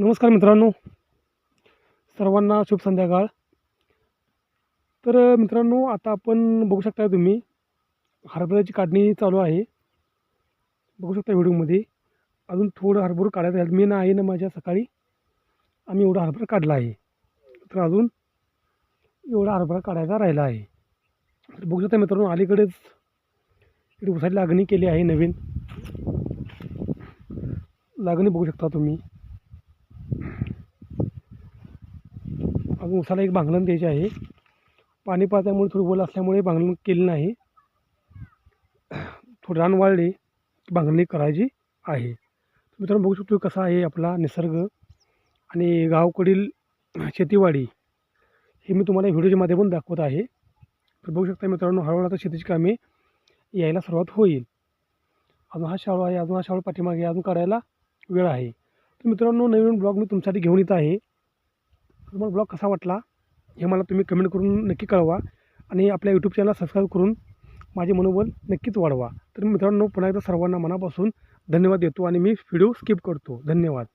नमस्कार मित्रांनो. सर्वांना शुभ संध्याकाळ. तर मित्रांनो आता आपण बघू शकता तुम्ही हरभऱ्याची काढणी चालू आहे. बघू शकता व्हिडिओमध्ये. अजून थोडं हरभर काढायचं आहे. मी ना आहे ना माझ्या सकाळी आम्ही एवढा हरभरा काढला आहे. तर अजून एवढा हरभरा काढायचा राहिला आहे. तर बघू शकता मित्रांनो अलीकडेच इकडे उसाची लागणी केली आहे नवीन. लागणी बघू शकता तुम्ही. अजून उसाला एक भांगलण द्यायचे आहे. पाणी पाहत्यामुळे थोडी ओल असल्यामुळे भांगलण केली नाही. थोडं रान वाढली की भांगलणी करायची आहे. मित्रांनो बघू शकतो कसा आहे आपला निसर्ग आणि गावाकडील शेतीवाडी हे मी तुम्हाला व्हिडिओच्या माध्यमातून दाखवत आहे. तर बघू शकता मित्रांनो हळूहळू आता शेतीची कामे यायला सुरुवात होईल. अजून हा शाळू आहे अजून हा शाळू पाठीमागे अजून काढायला वेळ आहे. तर मित्रांनो नवीन ब्लॉग मी तुमच्यासाठी घेऊन येत आहे. तुम्हाला ब्लॉग कसा वाटला हे मला तुम्ही कमेंट करून नक्की कळवा आणि आपल्या यूट्यूब चॅनल सबस्क्राईब करून माझे मनोबल नक्कीच वाढवा. तर मित्रांनो पुन्हा एकदा सर्वांना मनापासून धन्यवाद देतो आणि मी व्हिडिओ स्किप करतो. धन्यवाद.